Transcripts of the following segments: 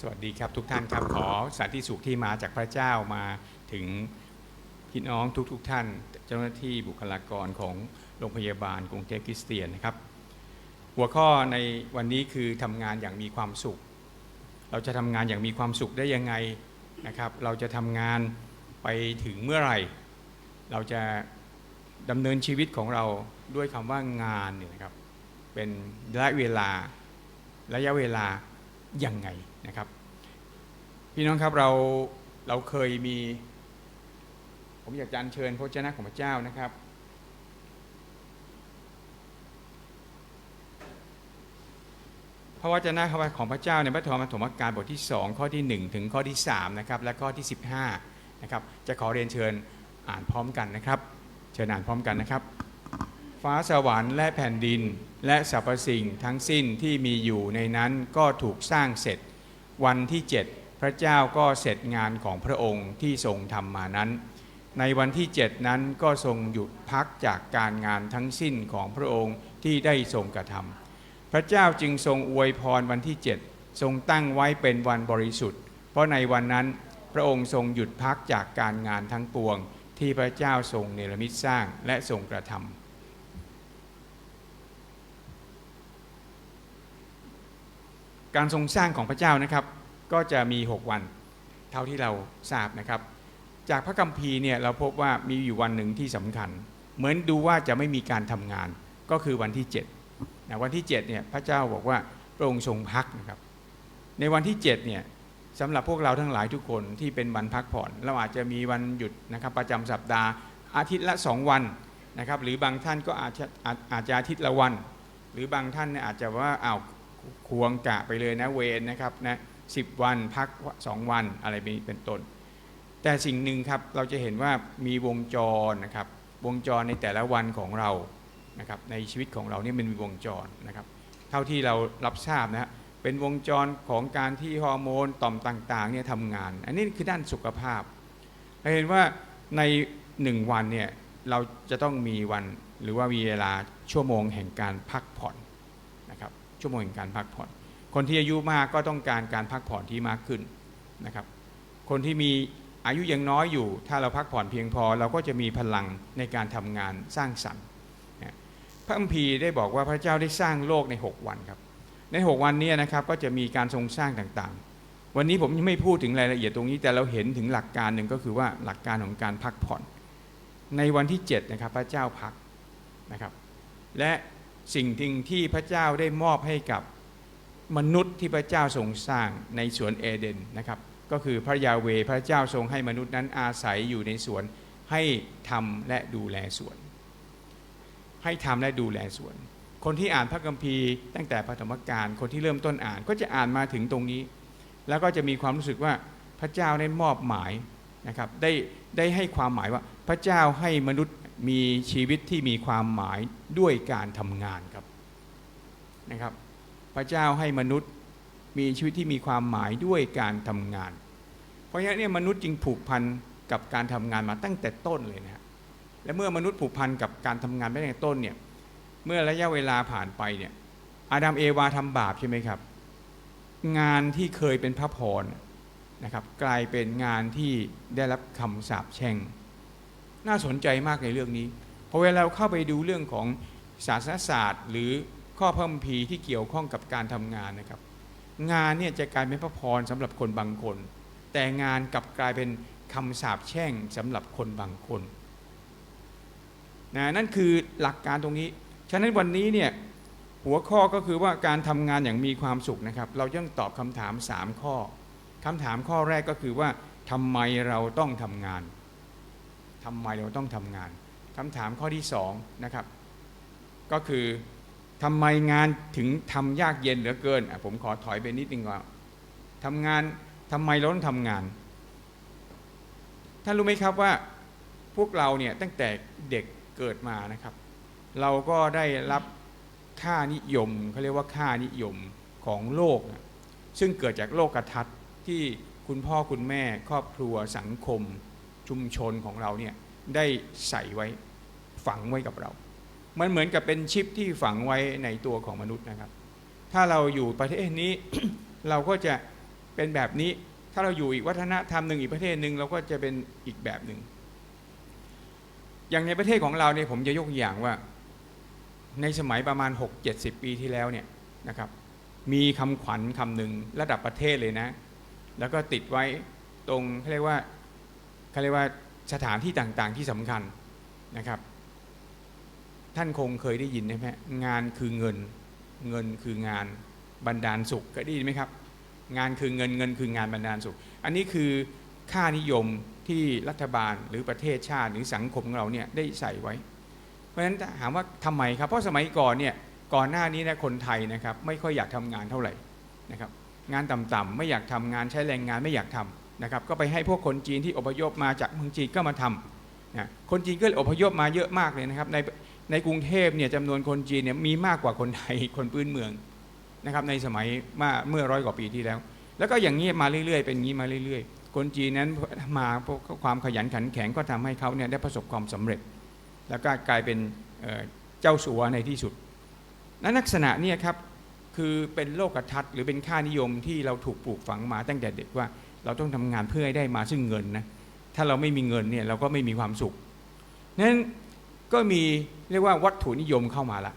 สวัสดีครับทุกท่านครับขอสันติสุขที่มาจากพระเจ้ามาถึงพี่น้องทุกๆทท่าน เจ้าหน้าที่บุคลากรของโรงพยาบาลกรุงเทพคริสเตียนนะครับ หัวข้อในวันนี้คือทำงานอย่างมีความสุข เราจะทำงานอย่างมีความสุขได้ยังไงนะครับ เราจะทำงานไปถึงเมื่อไหร่ เราจะดำเนินชีวิตของเราด้วยคำว่างานเนี่ยนะครับเป็นระยะเวลาระยะเวลายังไง นะครับ พี่น้องครับเราเราเคยมี ผมอยากจะอัญเชิญพระเจ้าของพระเจ้านะครับ พระวจนะของพระเจ้าในพระธรรมปฐมกาลบทที่ 2 ข้อที่ 1 ถึงข้อที่3นะครับและข้อที่ 15นะครับจะขอเรียนเชิญอ่านพร้อมกันนะครับ เชิญอ่านพร้อมกันนะครับฟ้าสวรรค์และแผ่นดินและสรรพสิ่งทั้งสิ้นที่มีอยู่ในนั้นก็ถูกสร้างเสร็จ วันที่ 7 พระเจ้าก็เสร็จงานของพระองค์ที่ทรงทำมานั้น ในวันที่ 7 นั้นก็ทรงหยุดพักจากการงานทั้งสิ้นของพระองค์ที่ได้ทรงกระทำพระเจ้าจึงทรงอวยพรวันที่ 7 ทรงตั้งไว้เป็นวันบริสุทธิ์ เพราะในวันนั้นพระองค์ทรงหยุดพักจากการงานทั้งปวง ที่พระเจ้าทรงเนรมิตสร้างและทรงกระทำ การทรงสร้างของพระเจ้านะครับ ก็จะมี 6 วันเท่าที่เราทราบนะครับ จากพระคัมภีร์เนี่ยเราพบว่ามีอยู่วันหนึ่งที่สำคัญ เหมือนดูว่าจะไม่มีการทำงานก็คือวันที่7นะวันที่7เนี่ยพระเจ้าบอกว่าพระองค์ทรงพักนะครับ ในวันที่7เนี่ยสำหรับพวกเราทั้งหลายทุกคนที่เป็นวันพักผ่อน เราอาจจะมีวันหยุดนะครับประจำสัปดาห์ อาทิตย์ละ 2 วันนะครับ หรือ บางท่านก็อาจจะอาจอาจจะอาทิตย์ละวัน หรือบางท่านเนี่ยอาจจะว่าอ้าว ควงกะไปเลยนะเวรนะครับนะสิวันพัก2วันอะไรเป็นต้น แต่สิ่งหนึ่งครับเราจะเห็นว่ามีวงจรนะครับวงจรในแต่ละวันของเรานะครับในชีวิตของเราเนี่ยมันมีวงจรนะครับเท่าที่เรารับทราบนะเป็นวงจรของการที่ฮอร์โมนต่อมต่างๆเนี่ยทำงาน อันนี้คือด้านสุขภาพเราเห็นว่าในหนึ่งวันเนี่ยเราจะต้องมีวันหรือว่ามีเวลาชั่วโมงแห่งการพักผ่อน ชั่วโมงแห่งการพักผ่อน คนที่อายุมากก็ต้องการการพักผ่อนที่มากขึ้นนะครับ คนที่มีอายุยังน้อยอยู่ ถ้าเราพักผ่อนเพียงพอ เราก็จะมีพลังในการทำงานสร้างสรรค์พระคัมภีได้บอกว่าพระเจ้าได้สร้างโลกใน 6 วันครับ ใน 6 วันนี้นะครับก็จะมีการทรงสร้างต่างๆ วันนี้ผมยังไม่พูดถึงรายละเอียดตรงนี้แต่เราเห็นถึงหลักการหนึ่งก็คือว่าหลักการของการพักผ่อน ในวันที่7นะครับพระเจ้าพักนะครับ และ สิ่งทิงที่พระเจ้าได้มอบให้กับมนุษย์ที่พระเจ้าทรงสร้างในสวนเอเดนนะครับ ก็คือพระยาเวพระเจ้าทรงให้มนุษย์นั้นอาศัยอยู่ในสวนให้ทำและดูแลสวน ให้ทำและดูแลสวน คนที่อ่านพระคัมภีร์ ตั้งแต่ปฐมกาลคนที่เริ่มต้นอ่านก็จะอ่านมาถึงตรงนี้ แล้วก็จะมีความรู้สึกว่าพระเจ้าได้มอบหมายนะครับได้ได้ให้ความหมายว่าพระเจ้าให้มนุษย์ มีชีวิตที่มีความหมายด้วยการทำงานครับนะครับ พระเจ้าให้มนุษย์มีชีวิตที่มีความหมายด้วยการทำงาน เพราะฉะนั้นเนี่ยมนุษย์จึงผูกพันกับการทำงานมาตั้งแต่ต้นเลยนะฮะและเมื่อมนุษย์ผูกพันกับการทำงานมาตั้งแต่ต้นเนี่ยเมื่อระยะเวลาผ่านไปเนี่ยอาดัมเอวาทำบาปใช่ไหมครับ งานที่เคยเป็นพระพรนะครับ กลายเป็นงานที่ได้รับคำสาปแช่ง น่าสนใจมากในเรื่องนี้พอเวลาเราเข้าไปดูเรื่องของศาสนศาสตร์ หรือข้อพระคัมภีร์ที่เกี่ยวข้องกับการทำงานนะครับ งานเนี่ยจะกลายเป็นพระพรสำหรับคนบางคน แต่งานกลับกลายเป็นคำสาปแช่งสำหรับคนบางคนนะนั่นคือหลักการตรงนี้ ฉะนั้นวันนี้เนี่ยหัวข้อก็คือว่าการทำงานอย่างมีความสุขนะครับ เราต้องตอบคำถาม 3 ข้อคำถามข้อแรกก็คือว่าทำไมเราต้องทำงาน ทำไมเราต้องทำงานคำถามข้อที่2นะครับก็คือทำไมงานถึงทำยากเย็นเหลือเกินผมขอถอยไปนิดนึงก่อนทำงานทำไมเราต้องทำงานท่านรู้ไหมครับว่าพวกเราเนี่ยตั้งแต่เด็กเกิดมานะครับ เราก็ได้รับค่านิยมเขาเรียกว่าค่านิยมของโลกนะซึ่งเกิดจากโลกกระทัดที่คุณพ่อคุณแม่ครอบครัวสังคม ชุมชนของเราเนี่ยได้ใส่ไว้ฝังไว้กับเรา มันเหมือนกับเป็นชิปที่ฝังไว้ในตัวของมนุษย์นะครับ ถ้าเราอยู่ประเทศนี้ เราก็จะเป็นแบบนี้ ถ้าเราอยู่อีกวัฒนธรรมหนึ่งอีกประเทศหนึ่งเราก็จะเป็นอีกแบบหนึ่ง อย่างในประเทศของเราเนี่ยผมจะยกอย่างว่า ในสมัยประมาณ 6-70 ปีที่แล้วเนี่ยนะครับ มีคำขวัญคำหนึ่งระดับประเทศเลยนะ แล้วก็ติดไว้ตรงเรียกว่า เขาเรียกว่าสถานที่ต่างๆ ที่สำคัญนะครับ ท่านคงเคยได้ยินใช่ไหมงานคือเงินเงินคืองานบันดาลสุขเคยได้ยินไหมครับ งานคือเงินเงินคืองานบันดาลสุข อันนี้คือค่านิยมที่รัฐบาลหรือประเทศชาติหรือสังคมของเราเนี่ยได้ใส่ไว้ เพราะฉะนั้นถามว่าทำไมครับ เพราะสมัยก่อนเนี่ยก่อนหน้านี้นะคนไทยนะครับไม่ค่อยอยากทำงานเท่าไหร่นะครับงานต่ำๆไม่อยากทำงานใช้แรงงานไม่อยากทำ นะครับก็ไปให้พวกคนจีนที่อพยพมาจากเมืองจีนก็มาทำนะคนจีนก็อพยพมาเยอะมากเลยนะครับในในกรุงเทพเนี่ยจำนวนคนจีนเนี่ยมีมากกว่าคนไทยคนพื้นเมืองนะครับในสมัยมาเมื่อร้อยกว่าปีที่แล้ว แล้วก็อย่างนี้มาเรื่อยๆ เป็นอย่างนี้มาเรื่อยๆ คนจีนนั้นมาเพราะความขยันขันแข็งก็ทำให้เขาเนี่ยได้ประสบความสำเร็จ แล้วก็กลายเป็นเเจ้าสัวในที่สุดและลักษณะเนี่ยครับคือเป็นโลกทัศน์หรือเป็นค่านิยมที่เราถูกปลูกฝังมาตั้งแต่เด็กว่า เราต้องทำงานเพื่อให้ได้มาซึ่งเงินนะถ้าเราไม่มีเงินเนี่ยเราก็ไม่มีความสุขนั้นก็มีเรียกว่าวัตถุนิยมเข้ามาละ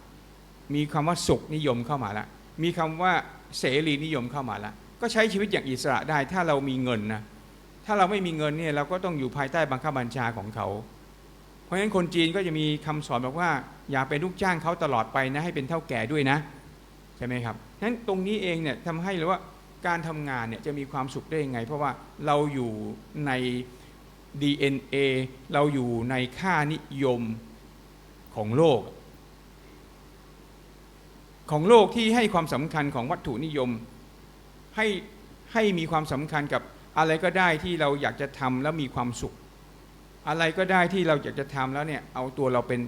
มีคำว่าสุขนิยมเข้ามาละ มีคำว่าเสรีนิยมเข้ามาละ ก็ใช้ชีวิตอย่างอิสระได้ถ้าเรามีเงินนะถ้าเราไม่มีเงินเนี่ยเราก็ต้องอยู่ภายใต้บังคับบัญชาของเขา เพราะฉะนั้นคนจีนก็จะมีคำสอนบอกว่า อย่าเป็นลูกจ้างเขาตลอดไปนะให้เป็นเท่าแก่ด้วยนะ ใช่ไหมครับนั้นตรงนี้เองเนี่ยทำให้เลยว่า การทำงานเนี่ยจะมีความสุขได้ยังไง เพราะว่าเราอยู่ใน DNA เราอยู่ในค่านิยมของโลก ของโลกที่ให้ความสำคัญของวัตถุนิยม ให้ให้มีความสำคัญกับอะไรก็ได้ที่เราอยากจะทำแล้วมีความสุข อะไรก็ได้ที่เราอยากจะทำแล้วเนี่ยเอาตัวเราเป็น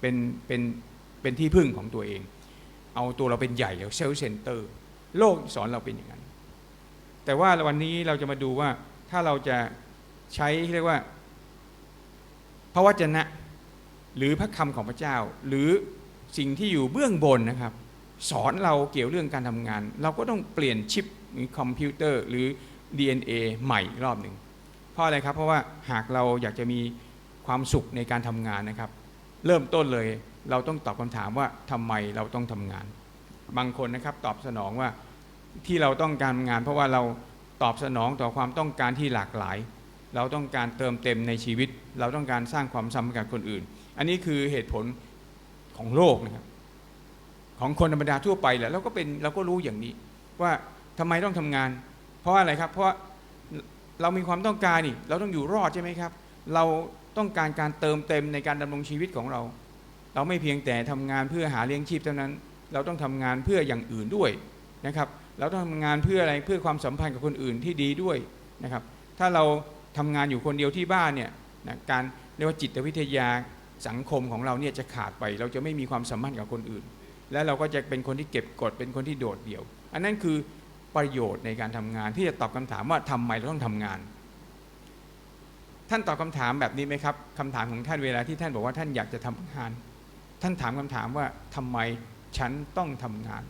เป็นเป็นเป็นที่พึ่งของตัวเอง เอาตัวเราเป็นใหญ่เซลล์เซนเตอร์ โลกสอนเราเป็นอย่างนั้น แต่ว่าวันนี้เราจะมาดูว่าถ้าเราจะใช้เรียกว่าพระวจนะ หรือพระคำของพระเจ้า หรือสิ่งที่อยู่เบื้องบนนะครับ สอนเราเกี่ยวเรื่องการทำงาน เราก็ต้องเปลี่ยนชิปหรือคอมพิวเตอร์หรือ DNA ใหม่อีกรอบหนึ่งเพราะอะไรครับ เพราะว่าหากเราอยากจะมีความสุขในการทำงานนะครับ เริ่มต้นเลยเราต้องตอบคำถามว่าทำไมเราต้องทำงาน บางคนนะครับตอบสนองว่า ที่เราต้องการงาน เพราะว่าเราตอบสนองต่อความต้องการที่หลากหลาย เราต้องการเติมเต็มในชีวิต เราต้องการสร้างความสัมพันธ์กับคนอื่น อันนี้คือเหตุผลของโลกนะครับของคนธรรมดาทั่วไปแหละเราก็เป็นเราก็รู้อย่างนี้ ว่าทำไมต้องทำงาน เพราะอะไรครับ เพราะเรามีความต้องการนี่เราต้องอยู่รอดใช่ไหมครับ เราต้องการการเติมเต็มในการดำรงชีวิตของเรา เราไม่เพียงแต่ทำงานเพื่อหาเลี้ยงชีพเท่านั้น เราต้องทำงานเพื่ออย่างอื่นด้วยนะครับ เราต้องทำงานเพื่ออะไรเพื่อความสัมพันธ์กับคนอื่นที่ดีด้วยนะครับ ถ้าเราทำงานอยู่คนเดียวที่บ้านเนี่ยนะการเรียกว่าจิตวิทยาสังคมของเราเนี่ยจะขาดไป เราจะไม่มีความสัมพันธ์กับคนอื่น และเราก็จะเป็นคนที่เก็บกดเป็นคนที่โดดเดี่ยว อันนั้นคือประโยชน์ในการทำงานที่จะตอบคำถามว่าทำไมเราต้องทำงาน ท่านตอบคำถามแบบนี้ไหมครับคำถามของท่านเวลาที่ท่านบอกว่าท่านอยากจะทำงาน ท่านถามคำถามว่าทำไมฉันต้องทำงาน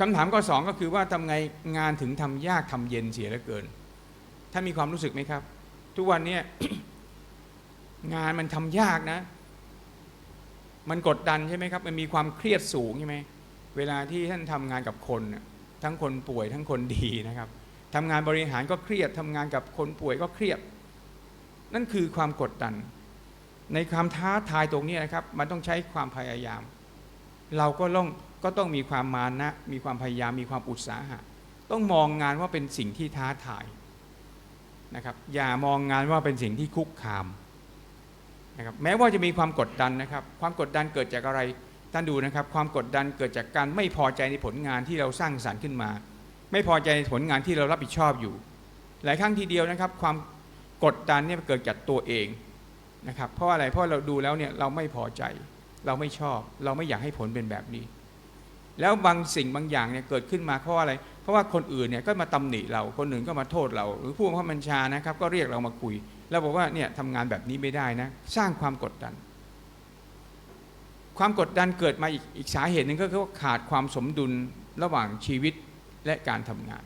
คำถามข้อสองก็คือว่าทำไงงานถึงทำยากทำเย็นเสียเหลือเกินท่านมีความรู้สึกไหมครับ ทุกวันนี้งานมันทำยากนะ มันกดดันใช่ไหมครับ มันมีความเครียดสูงใช่ไหมเวลาที่ท่านทำงานกับคน ทั้งคนป่วยทั้งคนดีนะครับทำงานบริหารก็เครียดทำงานกับคนป่วยก็เครียด นั่นคือความกดดัน ในความท้าทายตรงนี้นะครับ มันต้องใช้ความพยายาม เราก็ต้องก็ต้องมีความมานะ มีความพยายามมีความอุตสาหะ ต้องมองงานว่าเป็นสิ่งที่ท้าทายนะครับอย่ามองงานว่าเป็นสิ่งที่คุกคามนะครับแม้ว่าจะมีความกดดันนะครับ ความกดดันเกิดจากอะไรท่านดูนะครับ ความกดดันเกิดจากการไม่พอใจในผลงานที่เราสร้างสรรค์ขึ้นมา ไม่พอใจในผลงานที่เรารับผิดชอบอยู่ หลายครั้งทีเดียวนะครับ ความกดดันเนี่ยเกิดจากตัวเองนะครับเพราะอะไรเพราะเราดูแล้วเนี่ยเราไม่พอใจ เราไม่ชอบ เราไม่อยากให้ผลเป็นแบบนี้ แล้วบางสิ่งบางอย่างเนี่ยเกิดขึ้นมาเพราะอะไร เพราะว่าคนอื่นเนี่ยก็มาตำหนิเรา คนอื่นก็มาโทษเรา หรือผู้บังคับบัญชานะครับ ก็เรียกเรามาคุย แล้วบอกว่าเนี่ยทำงานแบบนี้ไม่ได้นะ สร้างความกดดัน ความกดดันเกิดมาอีกอีกสาเหตุหนึ่งก็คือว่าขาดความสมดุลระหว่างชีวิตและการทำงาน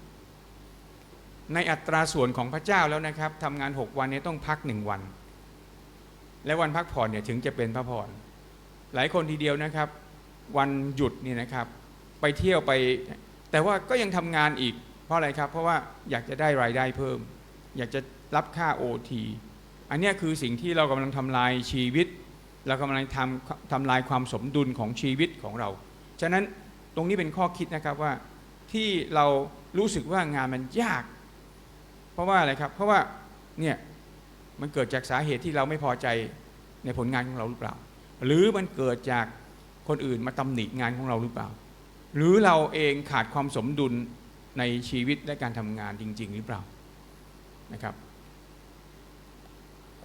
ในอัตราส่วนของพระเจ้าแล้วนะครับทำงาน 6 วันเนี้ต้องพักหนึ่งวัน และวันพักผ่อนเนี่ยถึงจะเป็นพระพร หลายคนทีเดียวนะครับ วันหยุดนี่นะครับ ไปเที่ยวไป แต่ว่าก็ยังทำงานอีก เพราะอะไรครับ เพราะว่าอยากจะได้รายได้เพิ่ม อยากจะรับค่า OT อันนี้คือสิ่งที่เรากำลังทำลายชีวิต เรากำลังทำทำลายความสมดุลของชีวิตของเรา ฉะนั้นตรงนี้เป็นข้อคิดนะครับว่าที่เรารู้สึกว่างานมันยาก เพราะว่าอะไรครับ เพราะว่าเนี่ยมันเกิดจากสาเหตุที่เราไม่พอใจในผลงานของเราหรือเปล่า หรือมันเกิดจากคนอื่นมาตำหนิงานของเราหรือเปล่า หรือเราเองขาดความสมดุลในชีวิตและการทำงานจริง ๆ หรือเปล่านะครับ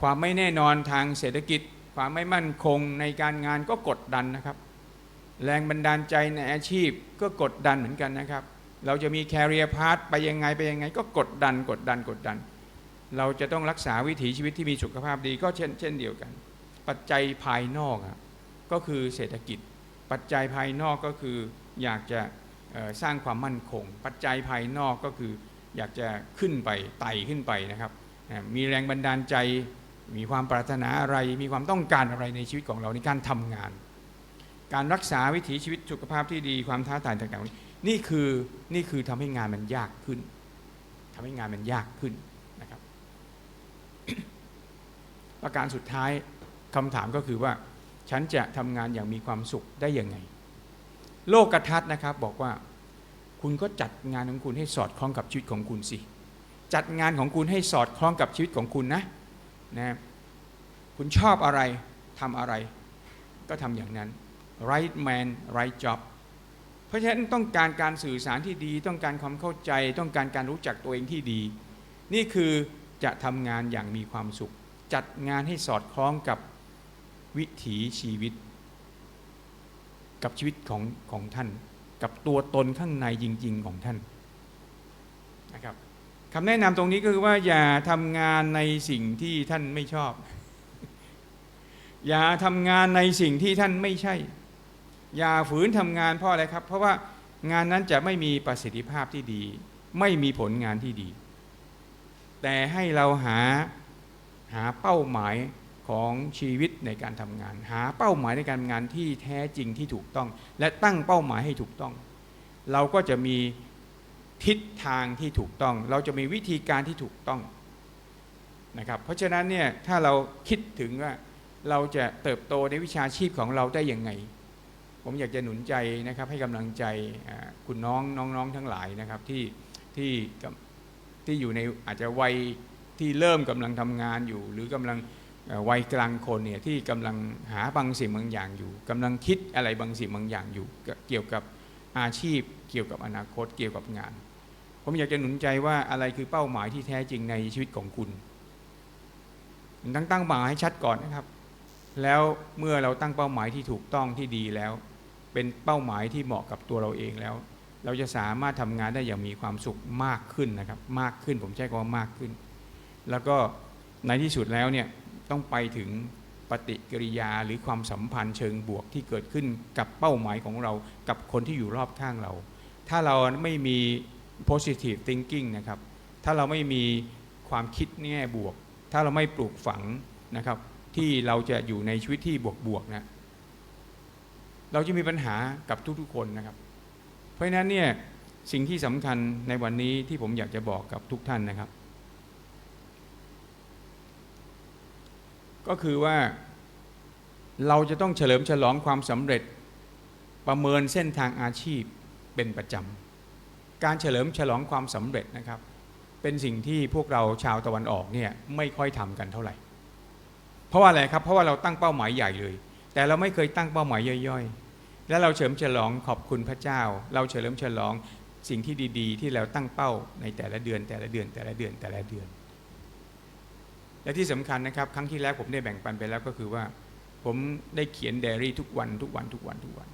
ความไม่แน่นอนทางเศรษฐกิจ ความไม่มั่นคงในการงานก็กดดันนะครับ แรงบันดาลใจในอาชีพก็กดดันเหมือนกันนะครับ เราจะมีแคริเอร์พาร์ไปยังไงไปยังไง ก็กดดันกดดันกดดัน เราจะต้องรักษาวิถีชีวิตที่มีสุขภาพดีก็เช่น เช่นเดียวกัน ปัจจัยภายนอกก็คือเศรษฐกิจ ปัจจัยภายนอกก็คืออยากจะสร้างความมั่นคง ปัจจัยภายนอกก็คืออยากจะขึ้นไปไต่ขึ้นไปนะครับ มีแรงบันดาลใจ มีความปรารถนาอะไร มีความต้องการอะไรในชีวิตของเราในการทำงาน การรักษาวิถีชีวิตสุขภาพที่ดีความท้าทายต่างๆ นี่คือนี่คือทำให้งานมันยากขึ้นทำให้งานมันยากขึ้นนะครับ ประการสุดท้าย คำถามก็คือว่า ฉันจะทำงานอย่างมีความสุขได้ยังไง โลกกระทัดนะครับบอกว่า คุณก็จัดงานของคุณให้สอดคล้องกับชีวิตของคุณสิ จัดงานของคุณให้สอดคล้องกับชีวิตของคุณนะนะคุณชอบอะไรทำอะไร ก็ทำอย่างนั้น right man right job เพราะฉะนั้นต้องการการสื่อสารที่ดี ต้องการความเข้าใจ ต้องการการรู้จักตัวเองที่ดี นี่คือจะทำงานอย่างมีความสุข จัดงานให้สอดคล้องกับ วิถีชีวิต กับชีวิตของของท่าน กับตัวตนข้างในจริง ๆ ของท่านนะครับคำแนะนำตรงนี้ก็คือว่าอย่าทำงานในสิ่งที่ท่านไม่ชอบ อย่าทำงานในสิ่งที่ท่านไม่ใช่ อย่าฝืนทำงานเพราะอะไรครับ เพราะว่างานนั้นจะไม่มีประสิทธิภาพที่ดี ไม่มีผลงานที่ดี แต่ให้เราหาหาเป้าหมาย ของชีวิตในการทำงาน หาเป้าหมายในการทำงานที่แท้จริงที่ถูกต้อง และตั้งเป้าหมายให้ถูกต้อง เราก็จะมีทิศทางที่ถูกต้อง เราจะมีวิธีการที่ถูกต้องนะครับเพราะฉะนั้นเนี่ยถ้าเราคิดถึงว่าเราจะเติบโตในวิชาชีพของเราได้ยังไง ผมอยากจะหนุนใจนะครับให้กำลังใจคุณน้องน้องๆทั้งหลายนะครับที่ที่ที่อยู่ในอาจจะวัยที่เริ่มกำลังทำงานอยู่ หรือกำลัง วัยกลางคนเนี่ยที่กำลังหาบางสิ่งบางอย่างอยู่กำลังคิดอะไรบางสิ่งบางอย่างอยู่ เกี่ยวกับอาชีพ เกี่ยวกับอนาคต เกี่ยวกับงาน ผมอยากจะหนุนใจว่าอะไรคือเป้าหมายที่แท้จริงในชีวิตของคุณตั้งตั้งเป้าหมายให้ชัดก่อนนะครับ แล้วเมื่อเราตั้งเป้าหมายที่ถูกต้องที่ดีแล้ว เป็นเป้าหมายที่เหมาะกับตัวเราเองแล้ว เราจะสามารถทำงานได้อย่างมีความสุขมากขึ้นนะครับ มากขึ้นผมใช้คำว่ามากขึ้น แล้วก็ในที่สุดแล้วเนี่ย ต้องไปถึงปฏิกิริยาหรือความสัมพันธ์เชิงบวกที่เกิดขึ้นกับเป้าหมายของเรากับคนที่อยู่รอบข้างเรา ถ้าเราไม่มี positive thinking นะครับ ถ้าเราไม่มีความคิดแง่บวก ถ้าเราไม่ปลูกฝังนะครับ ที่เราจะอยู่ในชีวิตที่บวกๆนะเราจะมีปัญหากับทุกๆคนนะครับ เพราะฉะนั้นเนี่ยสิ่งที่สำคัญในวันนี้ที่ผมอยากจะบอกกับทุกท่านนะครับ ก็คือว่าเราจะต้องเฉลิมฉลองความสำเร็จประเมินเส้นทางอาชีพเป็นประจำ การเฉลิมฉลองความสำเร็จนะครับ เป็นสิ่งที่พวกเราชาวตะวันออกเนี่ยไม่ค่อยทำกันเท่าไหร่ เพราะว่าอะไรครับเพราะว่าเราตั้งเป้าหมายใหญ่เลย แต่เราไม่เคยตั้งเป้าหมายย่อยๆ และเราเฉลิมฉลองขอบคุณพระเจ้า เราเฉลิมฉลองสิ่งที่ดี ๆ ที่เราตั้งเป้าในแต่ละเดือนแต่ละเดือนแต่ละเดือนแต่ละเดือน และที่สำคัญนะครับ ครั้งที่แล้วผมได้แบ่งปันไปแล้วก็คือว่า ผมได้เขียนไดอารี่ทุกวันทุกวันทุกวันทุกวัน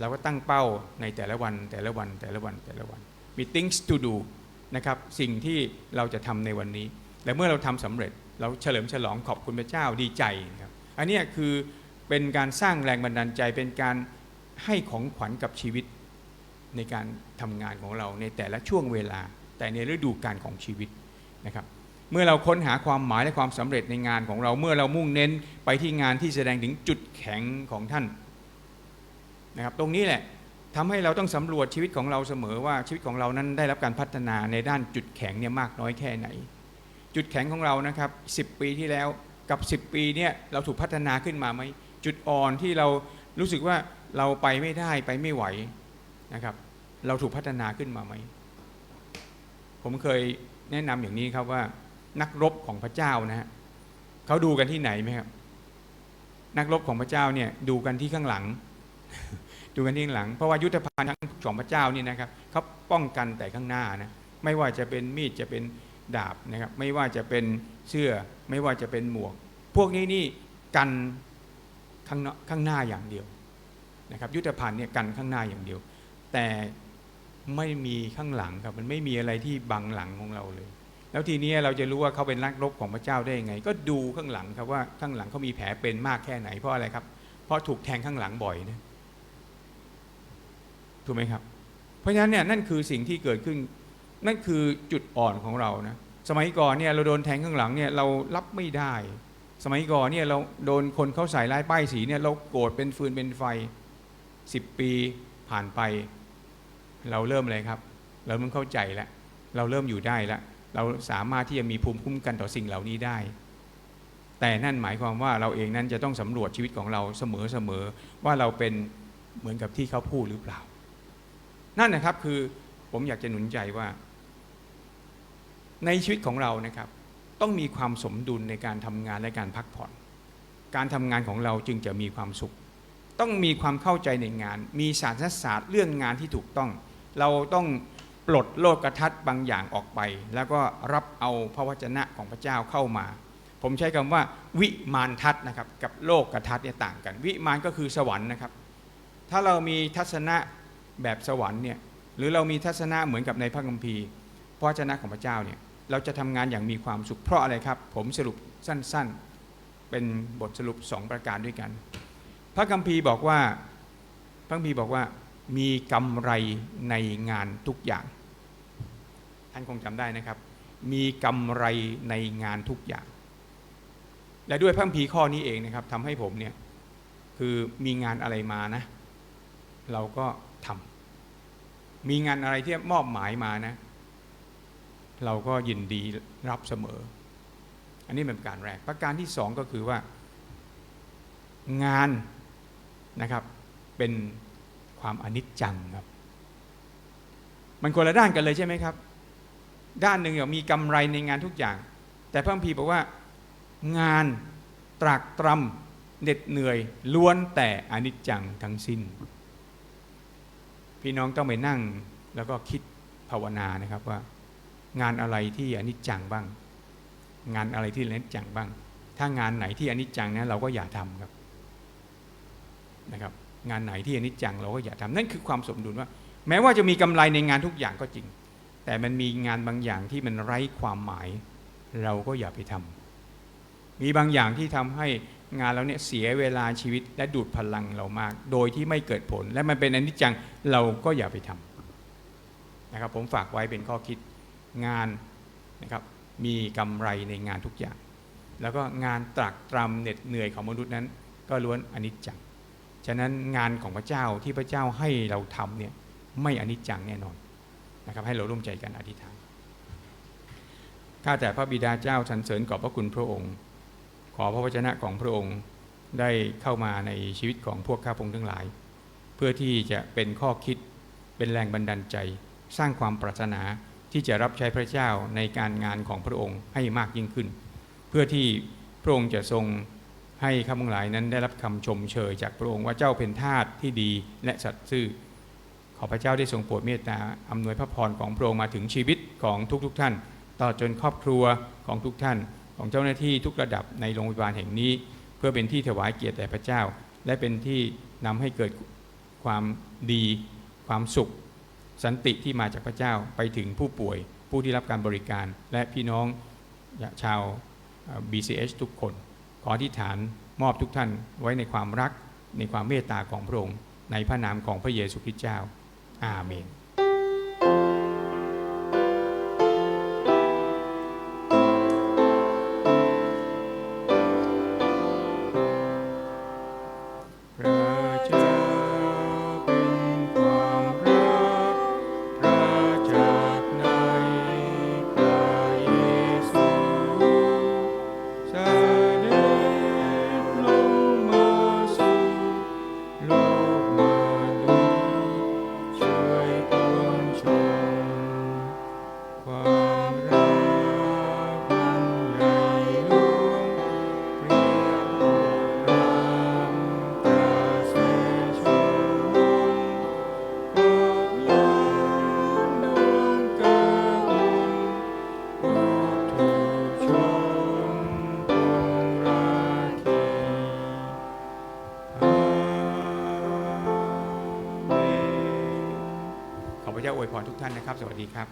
เราก็ตั้งเป้าในแต่ละวันแต่ละวันแต่ละวันแต่ละวันมี things to do นะครับสิ่งที่เราจะทำในวันนี้ และเมื่อเราทำสำเร็จเราเฉลิมฉลองขอบคุณพระเจ้าดีใจครับอันนี้คือเป็นการสร้างแรงบันดาลใจเป็นการให้ของขวัญกับชีวิตในการทำงานของเราในแต่ละช่วงเวลา แต่ในฤดูกาลของชีวิตนะครับ เมื่อเราค้นหาความหมายและความสำเร็จในงานของเราเมื่อเรามุ่งเน้นไปที่งานที่แสดงถึงจุดแข็งของท่านนะครับตรงนี้แหละทำให้เราต้องสำรวจชีวิตของเราเสมอว่าชีวิตของเรานั้นได้รับการพัฒนาในด้านจุดแข็งเนี่ยมากน้อยแค่ไหน จุดแข็งของเรานะครับ 10 ปีที่แล้วกับ 10 ปีเนี่ยเราถูกพัฒนาขึ้นมาไหมจุดอ่อนที่เรารู้สึกว่าเราไปไม่ได้ไปไม่ไหวนะครับ เราถูกพัฒนาขึ้นมาไหมผมเคยแนะนำอย่างนี้ครับว่า นักรบของพระเจ้านะฮะเขาดูกันที่ไหนไหมครับ นักรบของพระเจ้าเนี่ยดูกันที่ข้างหลัง ดูกันที่ข้างหลัง เพราะว่ายุทธภัณฑ์ทั้งของพระเจ้านี่นะครับเขาป้องกันแต่ข้างหน้านะไม่ว่าจะเป็นมีดจะเป็นดาบนะครับ ไม่ว่าจะเป็นเสื้อ ไม่ว่าจะเป็นหมวก พวกนี้นี่กันข้างข้างหน้าอย่างเดียวนะครับ ยุทธภัณฑ์เนี่ยกันข้างหน้าอย่างเดียว แต่ไม่มีข้างหลังครับมันไม่มีอะไรที่บังหลังของเราเลย แล้วทีนี้เราจะรู้ว่าเขาเป็นนักรบของพระเจ้าได้ยังไง ก็ดูข้างหลังครับว่าข้างหลังเขามีแผลเป็นมากแค่ไหนเพราะอะไรครับ เพราะถูกแทงข้างหลังบ่อยนะถูกไหมครับ เพราะฉะนั้นเนี่ยนั่นคือสิ่งที่เกิดขึ้น นั่นคือจุดอ่อนของเรานะสมัยก่อนเนี่ยเราโดนแทงข้างหลังเนี่ยเรารับไม่ได้ สมัยก่อนเนี่ยเราโดนคนเขาใส่ร้ายป้ายสีเนี่ยเราโกรธเป็นฟืนเป็นไฟสิบปีผ่านไป เราเริ่มอะไรครับ เราเริ่มเข้าใจแล้วเราเริ่มอยู่ได้แล้ว เราสามารถที่จะมีภูมิคุ้มกันต่อสิ่งเหล่านี้ได้ แต่นั่นหมายความว่าเราเองนั้นจะต้องสำรวจชีวิตของเราเสมอๆว่าเราเป็นเหมือนกับที่เขาพูดหรือเปล่า นั่นนะครับคือผมอยากจะหนุนใจว่า ในชีวิตของเรานะครับ ต้องมีความสมดุลในการทำงานและการพักผ่อน การทำงานของเราจึงจะมีความสุข ต้องมีความเข้าใจในงาน มีศาสตร์ศาสตร์เรื่องงานที่ถูกต้อง เราต้อง ปลดโลกทัศน์บางอย่างออกไป แล้วก็รับเอาพระวจนะของพระเจ้าเข้ามา ผมใช้คำว่า วิมานทัศน์นะครับกับโลกทัศน์เนี่ยต่างกัน วิมานก็คือสวรรค์นะครับ ถ้าเรามีทัศนะแบบสวรรค์เนี่ยหรือเรามีทัศนะเหมือนกับในพระคัมภีร์พระวจนะของพระเจ้าเนี่ยเราจะทำงานอย่างมีความสุขเพราะอะไรครับ ผมสรุปสั้นๆ เป็นบทสรุปสองประการด้วยกัน พระคัมภีร์บอกว่าพระคัมภีร์บอกว่า มีกำไรในงานทุกอย่าง ท่านคงจำได้นะครับ มีกำไรในงานทุกอย่าง และด้วยพระคัมภีข้อนี้เองนะครับทำให้ผมเนี่ยคือมีงานอะไรมานะ เราก็ทำมีงานอะไรที่มอบหมายมานะ เราก็ยินดีรับเสมอ อันนี้เป็นการแรก ประการที่สองก็คือว่า งานนะครับเป็น ความอนิจจังครับ มันคนละด้านกันเลยใช่ไหมครับ ด้านหนึ่งมีกำไรในงานทุกอย่าง แต่พระคัมภีร์บอกว่า งานตรากตรำเหน็ดเหนื่อยล้วนแต่อนิจจังทั้งสิ้น พี่น้องต้องไปนั่งแล้วก็คิดภาวนานะครับว่า งานอะไรที่อนิจจังบ้าง งานอะไรที่อนิจจังบ้าง ถ้างานไหนที่อนิจจังนะเราก็อย่าทำครับนะครับ งานไหนที่อนิจจังเราก็อย่าทำนั่นคือความสมดุลว่า แม้ว่าจะมีกำไรในงานทุกอย่างก็จริง แต่มันมีงานบางอย่างที่มันไร้ความหมาย เราก็อย่าไปทำมีบางอย่างที่ทำให้งานเราเนี่ยเสียเวลาชีวิตและดูดพลังเรามาก โดยที่ไม่เกิดผล และมันเป็นอนิจจังเราก็อย่าไปทำนะครับผมฝากไว้เป็นข้อคิดงานนะครับมีกำไรในงานทุกอย่าง แล้วก็งานตรากตรำเหน็ดเหนื่อยของมนุษย์นั้น ก็ล้วนอนิจจัง ฉะนั้นงานของพระเจ้าที่พระเจ้าให้เราทำเนี่ยไม่อนิจจังแน่นอนนะครับให้เราร่วมใจกันอธิษฐานข้าแต่พระบิดาเจ้าสรรเสริญขอบพระคุณพระองค์ ขอพระวจนะของพระองค์ได้เข้ามาในชีวิตของพวกข้าพงทั้งหลาย เพื่อที่จะเป็นข้อคิดเป็นแรงบันดาลใจ สร้างความปรารถนาที่จะรับใช้พระเจ้าในการงานของพระองค์ให้มากยิ่งขึ้น เพื่อที่พระองค์จะทรง ให้ข้าพงหลายนั้นได้รับคำชมเชยจากพระองค์ว่าเจ้าเป็นทาสที่ดีและสัตย์ซื่อ ขอพระเจ้าได้ทรงโปรดเมตตาอำนวยพระพรของพระองค์มาถึงชีวิตของทุกๆทท่านตลอดจนครอบครัวของทุกท่าน ของเจ้าหน้าที่ทุกระดับในโรงพยาบาลแห่งนี้ เพื่อเป็นที่ถวายเกียรติแด่พระเจ้า และเป็นที่นำให้เกิดความดี ความสุข สันติที่มาจากพระเจ้าไปถึงผู้ป่วย ผู้ที่รับการบริการ และพี่น้องชาว BCH ทุกคน ขออธิษฐานมอบทุกท่านไว้ในความรักในความเมตตาของพระองค์ในพระนามของพระเยซูคริสต์เจ้า อาเมนานนะครับ สวัสดีครับ